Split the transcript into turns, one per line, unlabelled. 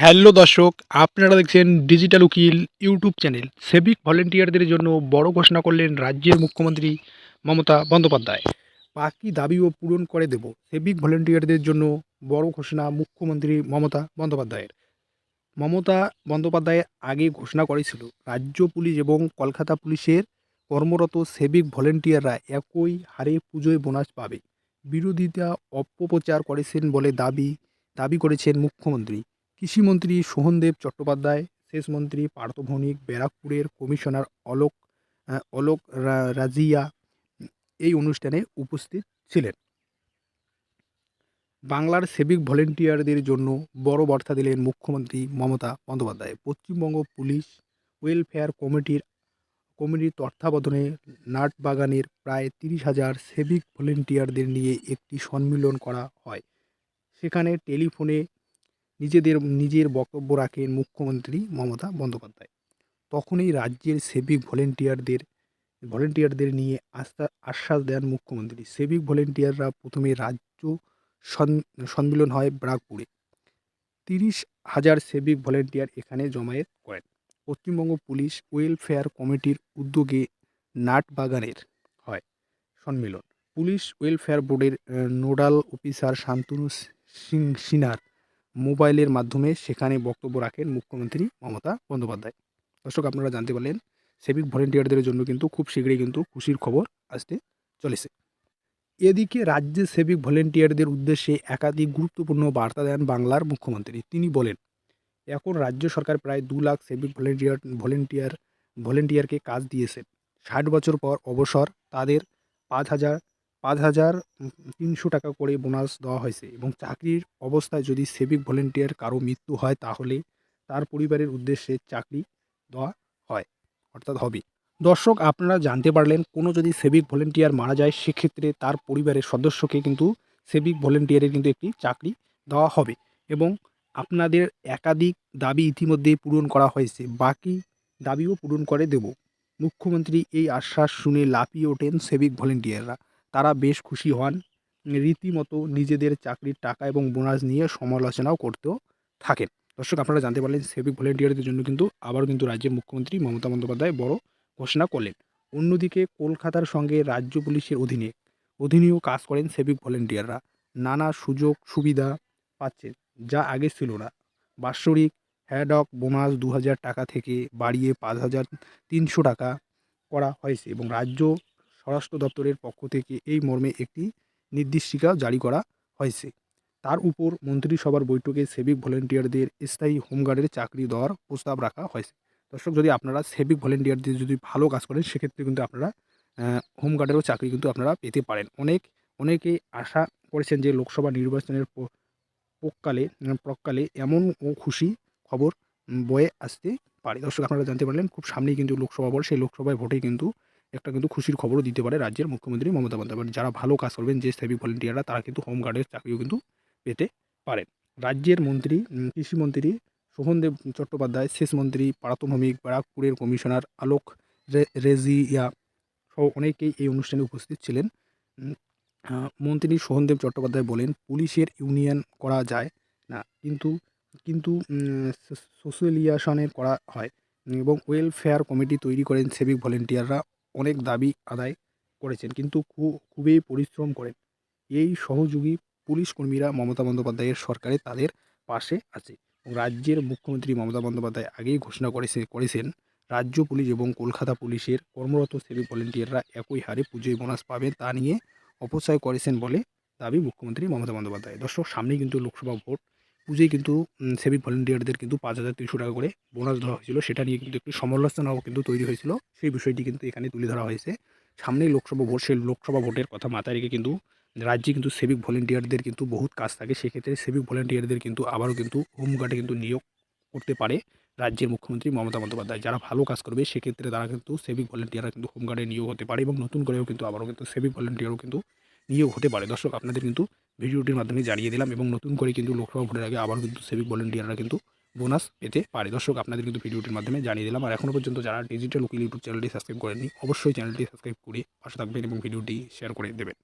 Hello দর্শক, আপনারা দেখছেন ডিজিটাল উকিল ইউটিউব চ্যানেল সেভিক ভলেন্টিয়ারদের জন্য বড় ঘোষণা করলেন রাজ্যের মুখ্যমন্ত্রী মমতা বন্দ্যোপাধ্যায়। বাকি দাবিও পূরণ করে দেব। সেভিক ভলেন্টিয়ারদের জন্য বড় ঘোষণা মুখ্যমন্ত্রী মমতা বন্দ্যোপাধ্যায়ের। মমতা বন্দ্যোপাধ্যায় আগে ঘোষণা করেছিল, রাজ্য পুলিশ এবং কলকাতা পুলিশের কর্মরত সেভিক ভলেন্টিয়াররা একই হারে পুজোয় বোনাস পাবে। বিরোধিতা অপপ্রচার করেছেন বলে দাবি দাবি করেছেন মুখ্যমন্ত্রী। কৃষিমন্ত্রী সোহনদেব চট্টোপাধ্যায় শেষ মন্ত্রী পার্থভৌমিক ব্যারাকপুরের কমিশনার অলোক অলোক রাজিয়া এই অনুষ্ঠানে উপস্থিত ছিলেন। বাংলার সিভিক ভলেন্টিয়ারদের জন্য বড় বার্তা দিলেন মুখ্যমন্ত্রী মমতা বন্দ্যোপাধ্যায়। পশ্চিমবঙ্গ পুলিশ ওয়েলফেয়ার কমিটির কমিটির তত্ত্বাবধানে নাটবাগানের প্রায় তিরিশ হাজার সিভিক ভলেন্টিয়ারদের নিয়ে একটি সম্মেলন করা হয়। সেখানে টেলিফোনে নিজেদের, নিজের বক্তব্য রাখেন মুখ্যমন্ত্রী মমতা বন্দ্যোপাধ্যায়। তখনই রাজ্যের সেভিক ভলেন্টিয়ারদের ভলেন্টিয়ারদের নিয়ে আস্থা, আশ্বাস দেন মুখ্যমন্ত্রী। সেভিক ভলেন্টিয়াররা প্রথমে রাজ্য সম্মেলন হয় ব্রাকপুরে তিরিশ হাজার সেভিক ভলেন্টিয়ার এখানে জমায়েত করেন। পশ্চিমবঙ্গ পুলিশ ওয়েলফেয়ার কমিটির উদ্যোগে নাটবাগানের হয় সম্মেলন। পুলিশ ওয়েলফেয়ার বোর্ডের নোডাল অফিসার শান্তনু সিং সিনহার মোবাইলের মাধ্যমে সেখানে বক্তব্য রাখেন মুখ্যমন্ত্রী মমতা বন্দ্যোপাধ্যায়। দর্শক, আপনারা জানতে পারলেন সিভিক ভলেন্টিয়ারদের জন্য কিন্তু খুব শীঘ্রই কিন্তু খুশির খবর আসতে চলেছে। এদিকে রাজ্যে সেভিক ভলেন্টিয়ারদের উদ্দেশ্যে একাধিক গুরুত্বপূর্ণ বার্তা দেন বাংলার মুখ্যমন্ত্রী। তিনি বলেন, এখন রাজ্য সরকার প্রায় দু লাখ সেভিক ভলেন্টিয়ার ভলেন্টিয়ার ভলেন্টিয়ারকে কাজ দিয়েছে। ষাট বছর পর অবসর, তাদের পাঁচ হাজার পাঁচ হাজার তিনশো টাকা করে বোনাস দেওয়া হয়েছে এবং চাকরির অবস্থায় যদি সিভিক ভলেন্টিয়ার কারও মৃত্যু হয় তাহলে তার পরিবারের উদ্দেশ্যে চাকরি দেওয়া হয়, অর্থাৎ হবে দর্শক, আপনারা জানতে পারলেন কোনো যদি সেভিক ভলেন্টিয়ার মারা যায় সেক্ষেত্রে তার পরিবারের সদস্যকে কিন্তু সেভিক ভলেন্টিয়ারের কিন্তু একটি চাকরি দেওয়া হবে এবং আপনাদের একাধিক দাবি ইতিমধ্যেই পূরণ করা হয়েছে, বাকি দাবিও পূরণ করে দেব। মুখ্যমন্ত্রী এই আশ্বাস শুনে লাফিয়ে ওঠেন সেভিক ভলেন্টিয়াররা তারা বেশ খুশি হন। রীতিমতো নিজেদের চাকরির টাকা এবং বোনাস নিয়ে সমালোচনাও করতেও থাকেন। দর্শক, আপনারা জানতে পারলেন সেভিক ভলেন্টিয়ারদের জন্য কিন্তু আবারও কিন্তু রাজ্যের মুখ্যমন্ত্রী মমতা বন্দ্যোপাধ্যায় বড় ঘোষণা করলেন। অন্যদিকে কলকাতার সঙ্গে রাজ্য পুলিশের অধীনে অধীনেও কাজ করেন সেভিক ভলেন্টিয়াররা। নানা সুযোগ সুবিধা পাচ্ছেন, যা আগে ছিল না। বাৎসরিক হ্যাডক বোনাস দু হাজার টাকা থেকে বাড়িয়ে পাঁচ হাজার তিনশো টাকা করা হয়েছে এবং রাজ্য স্বরাষ্ট্র দপ্তরের পক্ষ থেকে এই মর্মে একটি নির্দেশিকা জারি করা হয়েছে। তার উপর মন্ত্রিসভার বৈঠকে সেভিক ভলেন্টিয়ারদের স্থায়ী হোমগার্ডের চাকরি দেওয়ার প্রস্তাব রাখা হয়েছে। দর্শক, যদি আপনারা সেভিক ভলেন্টিয়ারদের যদি ভালো কাজ করেন, সেক্ষেত্রে কিন্তু আপনারা হোমগার্ডেরও চাকরি কিন্তু আপনারা পেতে পারেন। অনেক অনেকেই আশা করেছেন যে লোকসভা নির্বাচনের প- পকালে প্রকালে এমন ও খুশি খবর বয়ে আসতে পারে। দর্শক, আপনারা জানতে পারলেন, খুব সামনেই কিন্তু লোকসভা ভোট সেই লোকসভায় ভোটে কিন্তু একটা কিন্তু খুশির খবরও দিতে পারে রাজ্যের মুখ্যমন্ত্রী মমতা বন্দ্যোপাধ্যায়। যারা ভালো কাজ করবেন, যে সিভিক ভলেন্টিয়াররা তারা কিন্তু হোমগার্ডের চাকরিও কিন্তু পেতে পারেন। রাজ্যের মন্ত্রী কৃষিমন্ত্রী সোহনদেব চট্টোপাধ্যায় শেষ মন্ত্রী প্রাথমিক ব্যারাকপুরের কমিশনার আলোক রেজিয়া সহ অনেকেই এই অনুষ্ঠানে উপস্থিত ছিলেন। মন্ত্রী সোহনদেব চট্টোপাধ্যায় বলেন, পুলিশের ইউনিয়ন করা যায় না, কিন্তু কিন্তু সোশ্যালিয়েশনের করা হয় এবং ওয়েলফেয়ার কমিটি তৈরি করেন সেভিক ভলেন্টিয়াররা অনেক দাবি আদায় করেছেন, কিন্তু খুবই পরিশ্রম করেন। এই সহযোগী পুলিশ কর্মীরা মমতা বন্দ্যোপাধ্যায়ের সরকারে তাদের পাশে আছে রাজ্যের মুখ্যমন্ত্রী মমতা বন্দ্যোপাধ্যায় আগেই ঘোষণা করেছে, করেছেন, রাজ্য পুলিশ এবং কলকাতা পুলিশের কর্মরত সিভিক ভলেন্টিয়াররা একই হারে পুজোয় বোনাস পাবে তা নিয়ে অপচয় করেছেন বলে দাবি মুখ্যমন্ত্রী মমতা বন্দ্যোপাধ্যায়। দর্শক, সামনেই কিন্তু লোকসভা ভোট। পুজোয় কিন্তু সিভিক ভলেন্টিয়ারদের কিন্তু পাঁচ হাজার তিনশো টাকা করে বোনাস দেওয়া হয়েছিল। সেটা নিয়ে কিন্তু একটি সমালোচনাও কিন্তু তৈরি হয়েছিল। সেই বিষয়টি কিন্তু এখানে তুলে ধরা হয়েছে। সামনেই লোকসভা ভোট, সেই লোকসভা ভোটের কথা মাথায় রেখে কিন্তু রাজ্যে কিন্তু সিভিক ভলেন্টিয়ারদের কিন্তু বহুত কাজ থাকে। সেক্ষেত্রে সিভিক ভলেন্টিয়ারদের কিন্তু আবারও কিন্তু হোমগার্ডে কিন্তু নিয়োগ করতে পারে রাজ্যের মুখ্যমন্ত্রী মমতা বন্দ্যোপাধ্যায়। যারা ভালো কাজ করবে, সেক্ষেত্রে তারা কিন্তু সিভিক ভলেন্টিয়াররা কিন্তু হোমগার্ডে নিয়োগ হতে পারে এবং নতুন করেও কিন্তু আবারও কিন্তু সিভিক ভলেন্টিয়ারও কিন্তু নিয়োগ হতে পারে। দর্শক, আপনাদের কিন্তু ভিডিওটির মাধ্যমে জানিয়ে দিলাম এবং নতুন করে কিন্তু লোকসভা ভোটের আগে আবার কিন্তু সিভিক ভলেন্টিয়াররা কিন্তু বোনাস পেতে পারে। দর্শক, আপনাদের কিন্তু ভিডিওটির মাধ্যমে জানিয়ে দিলাম। আর এখনও পর্যন্ত যারা ডিজিটাল উকিল ইউটিউব চ্যানেলটি সাবস্ক্রাইব করেননি, অবশ্যই চ্যানেলটি সাবস্ক্রাইব করে পাশে থাকবেন এবং ভিডিওটি শেয়ার করে দেবেন।